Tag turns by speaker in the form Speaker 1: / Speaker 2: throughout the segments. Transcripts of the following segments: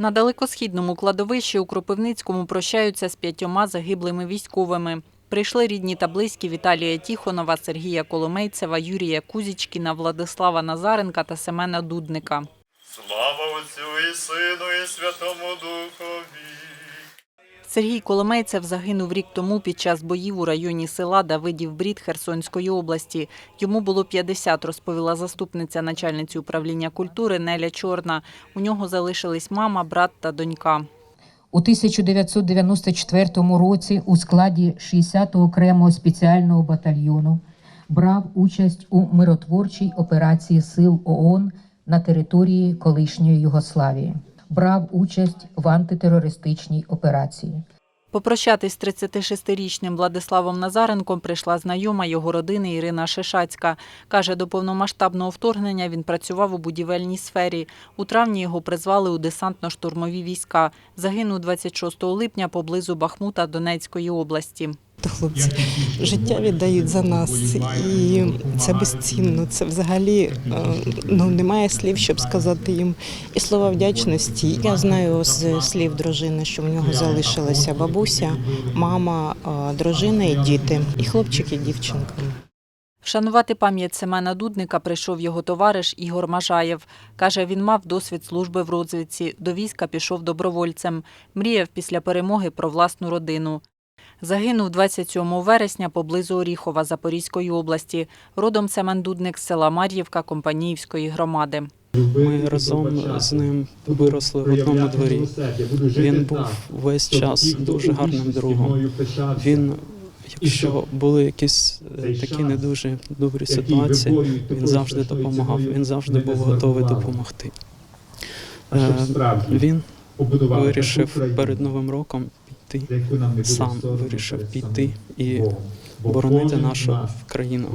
Speaker 1: На далекосхідному кладовищі у Кропивницькому прощаються з п'ятьома загиблими військовими. Прийшли рідні та близькі Віталія Тіхонова, Сергія Коломейцева, Юрія Кузічкіна, Владислава Назаренка та Семена Дудника.
Speaker 2: Слава Отцю і Сину, і Святому Духові.
Speaker 1: Сергій Коломейцев загинув рік тому під час боїв у районі села Давидів Брід Херсонської області. Йому було 50, розповіла заступниця начальниці управління культури Неля Чорна. У нього залишились мама, брат та донька.
Speaker 3: У 1994 році у складі 60-го окремого спеціального батальйону брав участь у миротворчій операції сил ООН на території колишньої Югославії. Брав участь в антитерористичній операції.
Speaker 1: Попрощатись з 36-річним Владиславом Назаренком прийшла знайома його родини Ірина Шишацька. Каже, до повномасштабного вторгнення він працював у будівельній сфері. У травні його призвали у десантно-штурмові війська. Загинув 26 липня поблизу Бахмута Донецької області.
Speaker 4: То хлопці життя віддають за нас, і це безцінно. Це взагалі е, ну немає слів, щоб сказати їм і слова вдячності. Я знаю з слів дружини, що в нього залишилася бабуся, мама, е, дружина і діти, і хлопчик, і дівчинка.
Speaker 1: Вшанувати пам'ять Семена Дудника прийшов його товариш Ігор Мажаєв. Каже, він мав досвід служби в розвідці, до війська пішов добровольцем. Мріяв після перемоги про власну родину. Загинув 27 вересня поблизу Оріхова Запорізької області. Родом Семен Дудник з села Мар'ївка Компаніївської громади.
Speaker 5: Ми разом з ним виросли в одному дворі. Він був весь час дуже гарним другом. Він, якщо були якісь е, такі не дуже добрі ситуації, він завжди допомагав. Він завжди був готовий допомогти. Е, Він вирішив перед новим роком піти. Сам вирішив піти і боронити нашу країну.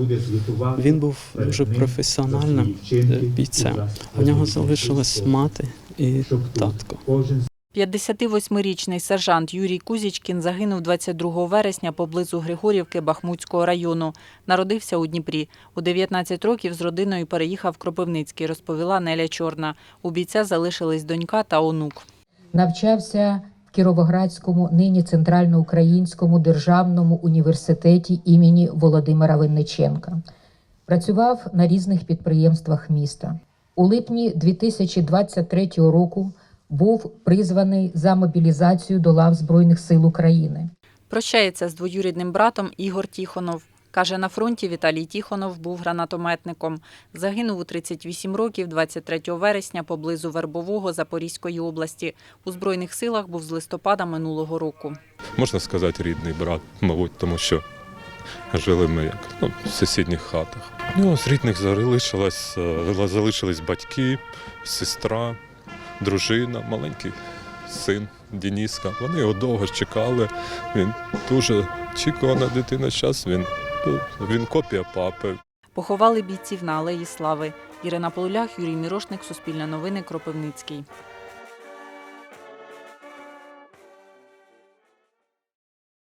Speaker 5: Він був дуже професіональним е, бійцем. У нього залишилась мати і татко.
Speaker 1: 58-річний сержант Юрій Кузічкін загинув 22 вересня поблизу Григорівки Бахмутського району. Народився у Дніпрі. У 19 років з родиною переїхав в Кропивницький, розповіла Неля Чорна. У бійця залишились донька та онук.
Speaker 3: Навчався Кіровоградському, нині Центральноукраїнському державному університеті імені Володимира Винниченка. Працював на різних підприємствах міста. У липні 2023 року був призваний за мобілізацію до лав Збройних сил України.
Speaker 1: Прощається з двоюрідним братом Ігор Тіхонов. Каже, на фронті Віталій Тіхонов був гранатометником. Загинув у 38 років 23 вересня поблизу Вербового Запорізької області. У Збройних силах був з листопада минулого року.
Speaker 6: можна сказати, рідний брат, мабуть, тому що жили ми як ну, в сусідніх хатах. Ну, з рідних залишилось, е, залишились батьки, сестра, дружина, маленький син Дініска. Вони його довго чекали. Він дуже очікувана дитина. Зараз він, він копія папи.
Speaker 1: Поховали бійців на Алеї Слави. Ірина Полулях, Юрій Мірошник, Суспільне новини, Кропивницький.